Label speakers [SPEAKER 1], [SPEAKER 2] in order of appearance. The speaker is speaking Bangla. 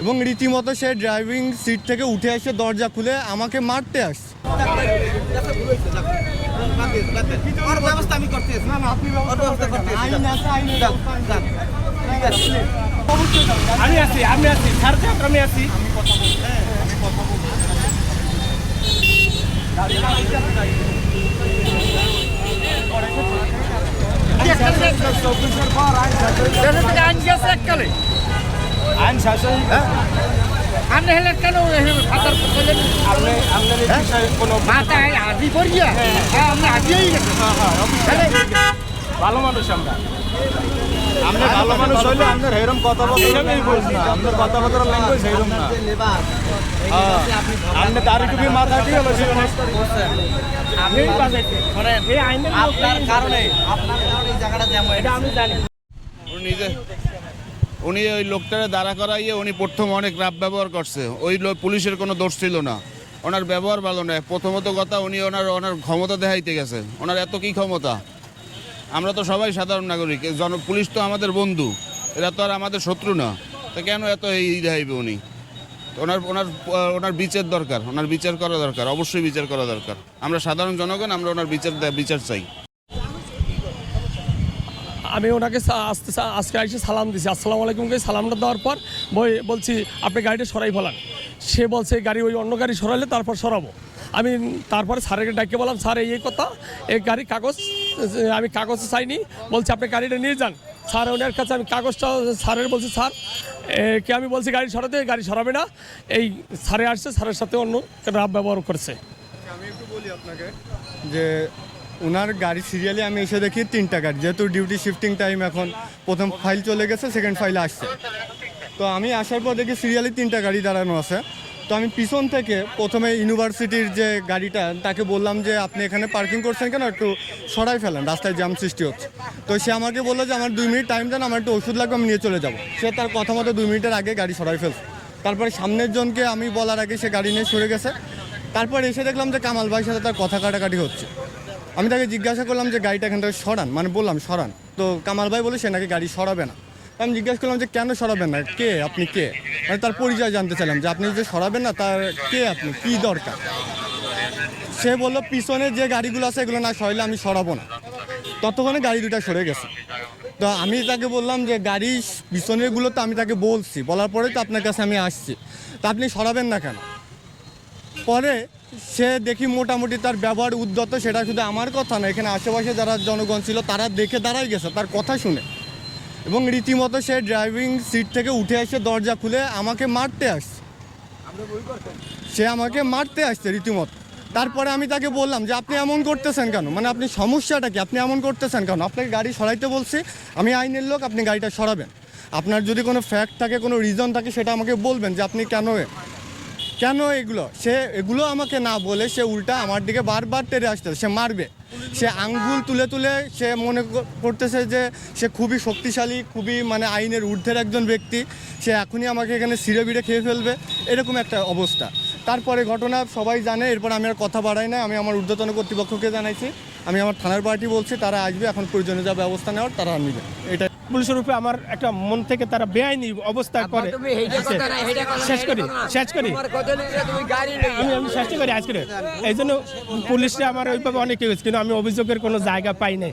[SPEAKER 1] এবং রীতিমতো সে ড্রাইভিং সিট থেকে উঠে এসে দরজা খুলে আমাকে মারতে আসছে
[SPEAKER 2] আমি
[SPEAKER 1] আছে আমি
[SPEAKER 2] যান। ঠিক
[SPEAKER 3] আমি আছি আমি চারটা আমি আছি আইন শাসন।
[SPEAKER 4] আপনি হেলে কেন ফাতার করলেন
[SPEAKER 3] আপনি আপনার এই বিষয়ে কোনো
[SPEAKER 4] মাথায় আজি করিয়া হ্যাঁ আমরা আজিয়েই গেছে।
[SPEAKER 3] ভালো মানুষ আমরা।
[SPEAKER 5] আমরা ভালো মানুষ হইলে আমাদের এরকম কথা বলতে বলছি না। আমাদের কথাবার্তার ল্যাঙ্গুয়েজ এরকম না। হ্যাঁ।
[SPEAKER 2] আপনি ধরা
[SPEAKER 5] আপনি মাথা দিয়ে হলো সে
[SPEAKER 2] আপনার কারণে আপনার কারণে এই জায়গাটা হয়ে
[SPEAKER 3] এটা আমি জানি।
[SPEAKER 6] নিজে উনি ওই লোকটারে দাঁড়া করাইয়ে উনি প্রথম অনেক রাপ ব্যবহার করছে। ওই পুলিশের কোনো দোষ ছিল না। ওনার ব্যবহার ভালো নয়। প্রথমত কথা উনি ওনার ওনার ক্ষমতা দেখাইতে গেছে। ওনার এত কি ক্ষমতা? আমরা তো সবাই সাধারণ নাগরিক। জন, পুলিশ তো আমাদের বন্ধু। এরা তো আর আমাদের শত্রু না। তো কেন এত এই দেখাইবে উনি? ওনার ওনার ওনার বিচার দরকার। ওনার বিচার করা দরকার। অবশ্যই বিচার করা দরকার। আমরা সাধারণ জনগণ, আমরা ওনার বিচার বিচার চাই।
[SPEAKER 7] আমি ওনাকে আসতে আজকে এসে সালাম দিছি। আসসালামু আলাইকুম কে সালামটা দেওয়ার পর বই- বলছি, আপনি গাড়িটা সরাই ফেলান। সে বলছে গাড়ি, ওই অন্য গাড়ি সরাইলে তারপর সরাবো। আমি তারপরে স্যারের ডাকে বললাম, স্যার, এই কথা, এই গাড়ি কাগজ, আমি কাগজ চাইনি। বলছি, আপনি গাড়িটা নিয়ে যান। স্যার ওনার কাছে আমি কাগজটা, স্যারের বলছি, স্যার কে আমি বলছি, গাড়ি সরাতে, গাড়ি সরাবে না। এই স্যারে আসছে, স্যারের সাথে অন্য রাব ব্যবহার করছে।
[SPEAKER 1] আমি একটু বলি আপনাকে যে ওনার গাড়ি সিরিয়ালি আমি এসে দেখি তিনটা গাড়ি। যেহেতু ডিউটি শিফটিং টাইম এখন, প্রথম ফাইল চলে গেছে সেকেন্ড ফাইল আসছে। তো আমি আসার পর দেখি সিরিয়ালি তিনটা গাড়ি দাঁড়ানো আছে। তো আমি পিছন থেকে প্রথমে ইউনিভার্সিটির যে গাড়িটা, তাকে বললাম যে, আপনি এখানে পার্কিং করছেন কেন? একটু সরাই ফেলেন, রাস্তায় জ্যাম সৃষ্টি হচ্ছে। তো সে আমাকে বলল যে, আমার দুই মিনিট টাইম দেন, আমার একটু ওষুধ লাগবে, আমি নিয়ে চলে যাব। সে তার কথা মতো দুই মিনিটের আগে গাড়ি সরাই ফেলছে। তারপরে সামনের জনকে আমি বলার আগে সে গাড়ি নিয়ে সরে গেছে। তারপর এসে দেখলাম যে, কামাল ভাইয়ের সাথে তার কথা কাটাকাটি হচ্ছে। আমি তাকে জিজ্ঞাসা করলাম যে গাড়িটা এখান থেকে সরান মানে বললাম সরান। তো কামাল ভাই বলে সে নাকি গাড়ি সরাবে না। আমি জিজ্ঞাসা করলাম যে কেন সরাবেন না? কে? আপনি কে? মানে তার পরিচয় জানতে চাইলাম যে আপনি যে সরাবেন না, তার কে আপনি? কি দরকার? সে বলল, পিছনে যে গাড়িগুলো আছে এগুলো না সরাইলে আমি সরাবো না। ততক্ষণে গাড়ি দুটা সরে গেছে। তো আমি তাকে বললাম যে গাড়ি পিছনেরগুলো তো আমি তাকে বলছি, বলার পরে তো আপনার কাছে আমি আসছি। তা আপনি সরাবেন না কেন? পরে সে দেখি মোটামুটি তার ব্যবহার উদ্যত, সেটা শুধু আমার কথা না, এখানে আশেপাশে যারা জনগণ ছিল, তারা দেখে দাঁড়াই গেছে, তার কথা শুনে। এবং রীতিমতো সে ড্রাইভিং সিট থেকে উঠে এসে দরজা খুলে আমাকে মারতে আসছে। সে আমাকে মারতে আসছে রীতিমতো। তারপরে আমি তাকে বললাম যে, আপনি এমন করতেছেন কেন? মানে আপনি সমস্যাটা কি? আপনি এমন করতেছেন কেন? আপনাকে গাড়ি সরাইতে বলছি, আমি আইনের লোক, আপনি গাড়িটা সরাবেন। আপনার যদি কোনো ফ্যাক্ট থাকে, কোনো রিজন থাকে, সেটা আমাকে বলবেন যে, আপনি কেন কেন এগুলো? সে এগুলো আমাকে না বলে সে উল্টা আমার দিকে বারবার টেরে আসতে সে মারবে। সে আঙ্গুল তুলে তুলে সে মনে করতেছে যে সে খুবই শক্তিশালী, খুবই মানে আইনের ঊর্ধ্বের একজন ব্যক্তি। সে এখনই আমাকে এখানে ছিঁড়ে বিড়ে খেয়ে ফেলবে, এরকম একটা অবস্থা। তারপরে ঘটনা সবাই জানে, এরপর আমি আর কথা বাড়াই না। আমি আমার ঊর্ধ্বতন কর্তৃপক্ষকে জানাইছি। আমি আমার থানার পার্টি বলছি, তারা আসবে, এখন প্রয়োজনীয় যা ব্যবস্থা নেওয়ার, তারা নেবে। এটা
[SPEAKER 3] পুলিশের উপরে আমার একটা মন থেকে তারা বেআইনি অবস্থা করে।
[SPEAKER 4] না,
[SPEAKER 3] শেষ করি। শেষ করি। আমি আমি শেষ করি আজকে এই জন্য পুলিশরা আমার ওইভাবে অনেক কিন্তু আমি অভিযোগের কোনো জায়গা পাই নাই।